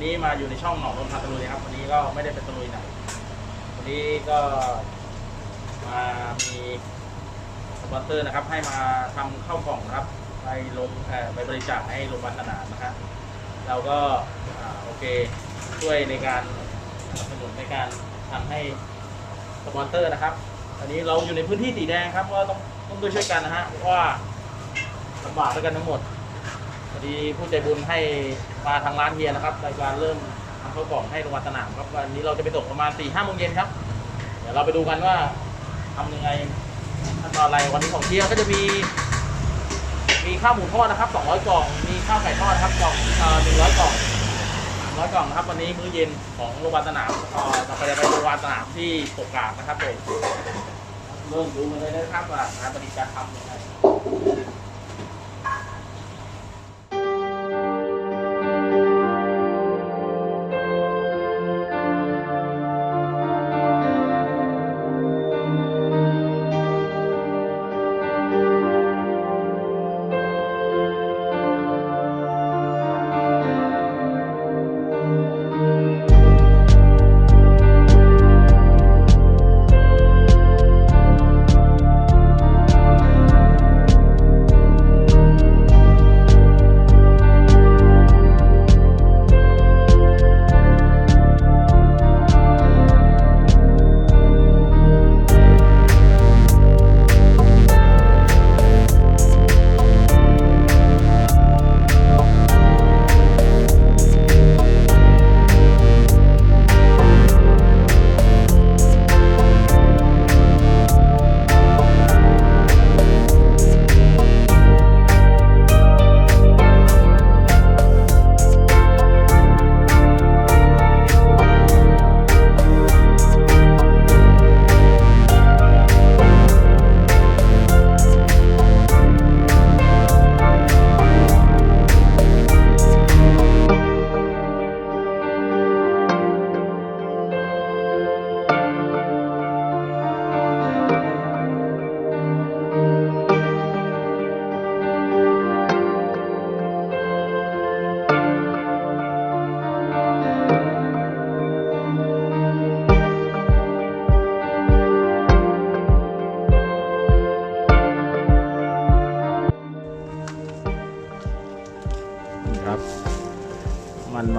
วันนี้มาอยู่ในช่องหนองนนทตะลุยครับ วันนี้ก็ไม่ได้เป็นตะลุยไหนวันนี้ก็มามีสปอนเซอร์นะครับ ให้มาทำข้าวกล่องนะครับ ไปลงไปบริจาคให้โรงพยาบาลสนามนะครับเราก็อโอเคช่วยในการสนับสนุนในการทำให้สปอนเซอร์นะครับอันนี้เราอยู่ในพื้นที่สีแดงครับก็ต้องต้องด้วยช่วยกันนะฮะเพราะว่าลำบากด้วยกันทั้งหมด พอดีผู้ใจบุญให้มาทางร้านเฮียนะครับในการเริ่มทำข้าวกล่องให้โรงพยาบาลสนามครับวันนี้เราจะไปส่งประมาณ4ี่ห้าโมงเย็นครับ เดี๋ยวเราไปดูกันว่าทำยังไงขั้นตอนอะไรวันนี้ของเฮียก็จะมี มีข้าวหมูทอดนะครับ200กล่อง มีข้าวไก่ทอดนะครับกล่องเอ่อ100กล่อง100กล่องนะครับวันนี้มื้อเย็นของโรงพยาบาลสนามเอ่อต่อไปจะไปโรงพยาบาลสนามที่ปกกาดนะครับผมเริ่มดูกันเลยนะครับว่างานปฏิการทำยังไง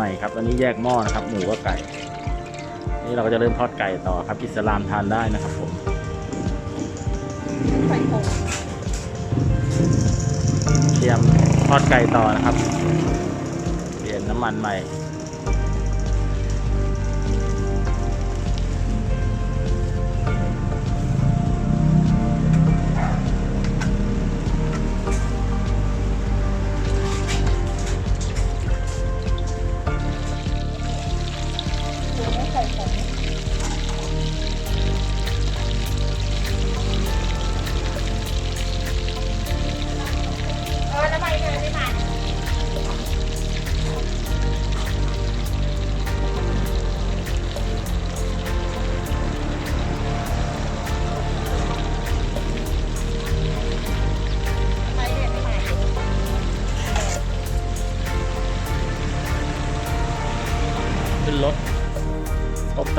ใหม่ครับอันนี้แยกหม้อนะครับ หมูกับไก่ นี่เราก็จะเริ่มทอดไก่ต่อครับ อิสลามทานได้นะครับผมเตรียมทอดไก่ต่อนะครับ เปลี่ยนน้ำมันใหม่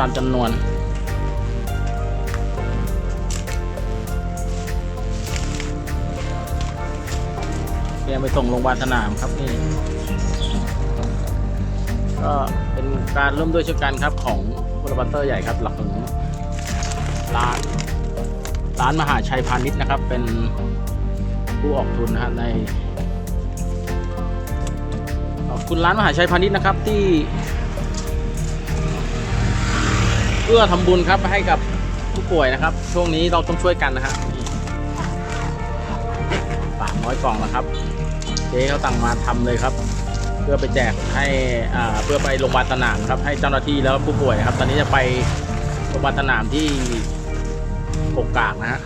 ามจำนวนเตรียมไปส่งโรงพยาบาลสนามครับนี่ ก็เป็นการร่วมด้วยช่วยกันครับของบริบัตเตอร์ใหญ่ครับ หลักของร้านร้านมหาชัยพาณิชย์นะครับ เป็นผู้ออกทุนนะฮะในขอบคุณร้านมหาชัยพาณิชย์นะครับที่ พื่อทำบุญครับให้กับผู้ป่วยนะครับ ช่วงนี้เราต้องช่วยกันนะฮะสามร้อยกล่องนะครับเจ๊เขาสั่งมาทำเลยครับ เพื่อไปแจกให้อ่าเพื่อไปโรงพยาบาลสนามครับ ให้เจ้าหน้าที่แล้วผู้ป่วยครับ ตอนนี้จะไปโรงพยาบาลสนามที่ปกกากนะฮะ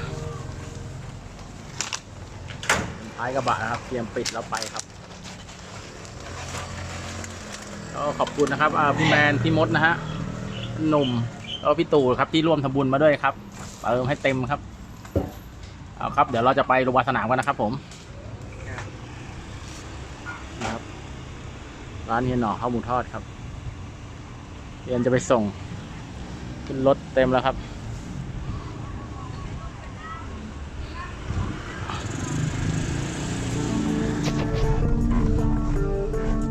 ท้ายกระบะนะครับ เตรียมปิดแล้วไปครับก็ขอบคุณนะครับพี่แมนพี่มดนะฮะหนุ่ม แล้วพี่ตู่ครับที่ร่วมทำบุญมาด้วยครับเติมให้เต็มครับเอาครับ เดี๋ยวเราจะไปโรงพยาบาลสนามกันนะครับผมนะครับร้านเฮียหน่อข้าวหมูทอดครับเรียนจะไปส่ง ขึ้นรถเต็มแล้วครับ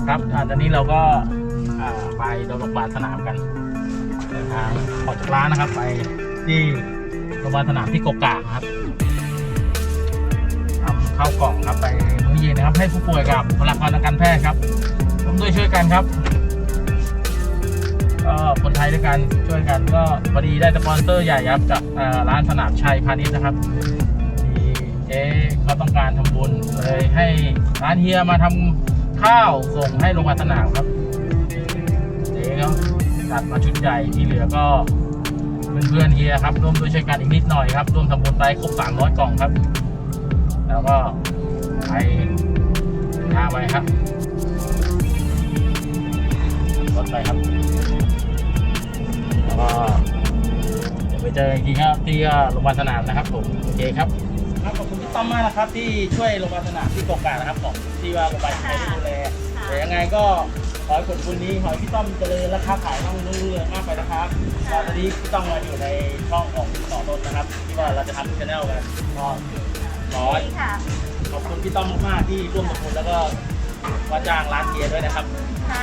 ครับอ่าตอนนี้เราก็ไปโรงพยาบาลสนามกัน ดินทางออกจากร้านนะครับ ไปที่โรงพยาบาลสนามที่กกากะครับทำข้าวกล่องครับไปมื้อเย็นนะครับ ให้ผู้ป่วยกับบุคลากรทางการแพทย์ครับร่วมด้วยช่วยกันครับก็คนไทยด้วยกันช่วยกันก็พอดีได้สปอนเซอร์ใหญ่ครับจากร้านสนามชัยพาณิชย์นะครับที่เจ๊เขาต้องการทำบุญเลยให้ร้านเฮียมาทำข้าวส่งให้โรงพยาบาลสนามครับเจ๊เขา จัดมาชุดใหญ่ที่เหลือก็เพื่อนๆเฮียครับร่วมด้วยช่วยกันอีกนิดหน่อยครับร่วมทำบุญไปครบ300กล่องครับ แล้วก็ไปเดินทางไปครับรถไปครับ แล้วก็เดี๋ยวไปเจอกันอีกทีครับที่โรงพยาบาลสนามนะครับผมโอเคครับครับขอบคุณพี่ต้อมมากนะครับ ที่ช่วยโรงพยาบาลสนามที่กกานะครับของที่ว่าโรงพยาบาลไทยดูแลแต่ยังไงก็ ขอให้ผลบุญนี้ขอให้พี่ต้อมเจริญและค้าขายต้องรุ่งเรืองมากไปนะครับก็ตอนนี้พี่ต้อมมาอยู่ในช่องของต่อนนท์นะครับ ที่ว่าเราจะทำชาแนลกันก็ขอดีค่ะ ขอบคุณพี่ต้อมมากๆที่ร่วมลงทุนแล้วก็ว่าจ้างร้านเฮียด้วยนะครับ ค่ะ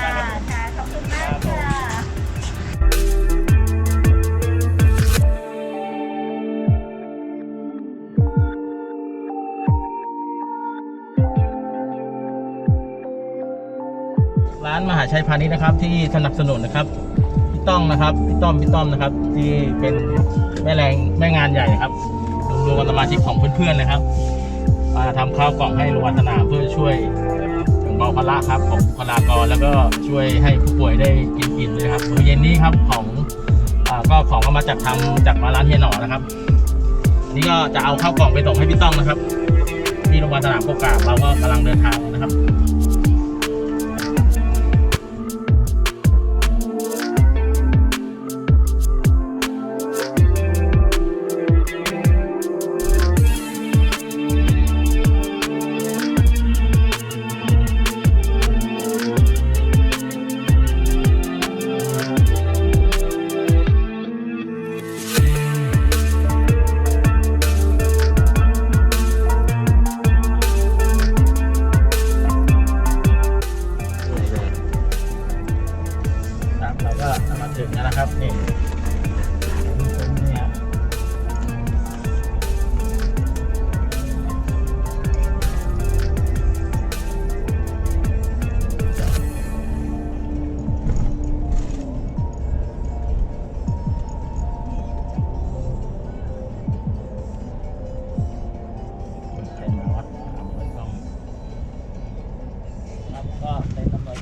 ค่ะ ขอบคุณมากค่ะ ร้านมหาชัยพาณิชย์นะครับ ที่สนับสนุนนะครับพี่ต้องนะครับพี่ต้อมพี่ต้อมนะครับ ที่เป็นแม่แรงแม่งานใหญ่ครับรวมๆกันสมาชิกของเพื่อนๆนะครับมาทำข้าวกล่องให้โรงพยาบาลสนามเพื่อช่วยแบ่งเบาภาระครับของบุคลากรแล้วก็ช่วยให้ผู้ป่วยได้กินอิ่มด้วยครับมือเย็นนี้ครับของอก็ของก็มาจากทำจากมาร้านเฮียหนอนะครับ นี่ก็จะเอาข้าวกล่องไปส่งให้พี่ต้องนะครับ ที่โรงพยาบาลสนามโคกาเราก็กำลังเดินทางนะครับ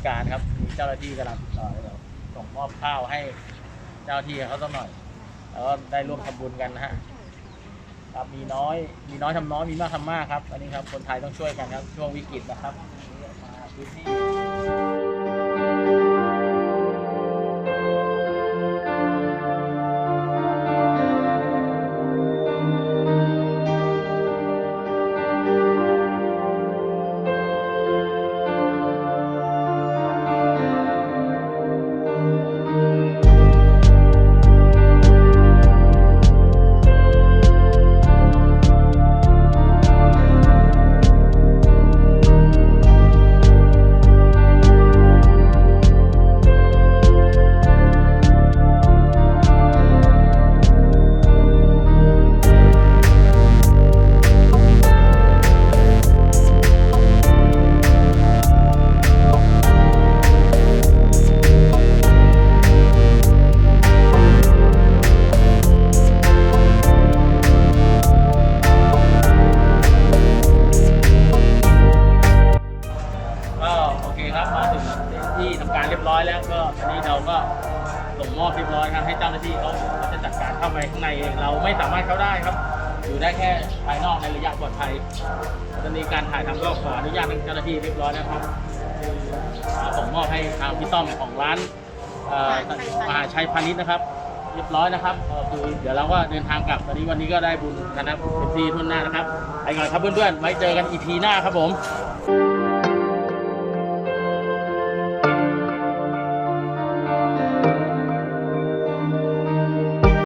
การครับ มีเจ้าหน้าที่กำลังติดต่อเราส่งมอบข้าวให้เจ้าหน้าที่เขาสักหน่อย แล้วก็ได้ร่วมทำบุญกันนะฮะครับมีน้อยมีน้อยทำน้อยมีมากทำมากครับ อันนี้ครับคนไทยต้องช่วยกันครับ ช่วงวิกฤตนะครับมาพื้นที่ ได้แค่ภายนอกในระยะปลอดภัยตอนนี้การถ่ายทำก็ขออนุญาตทางเจ้าหน้าที่เรียบร้อยแล้วครับอ่าส่งมอบให้ทางพี่ต้อมของร้านเอ่อมหาชัยพาณิชย์นะครับเรียบร้อยนะครับก็คือเดี๋ยวเราก็เดินทางกลับตอนนี้วันนี้ก็ได้บุญกันนะครับเป็นที่ทุนหน้านะครับไปก่อนครับเพื่อนๆไว้เจอกันอีพีหน้าครับผม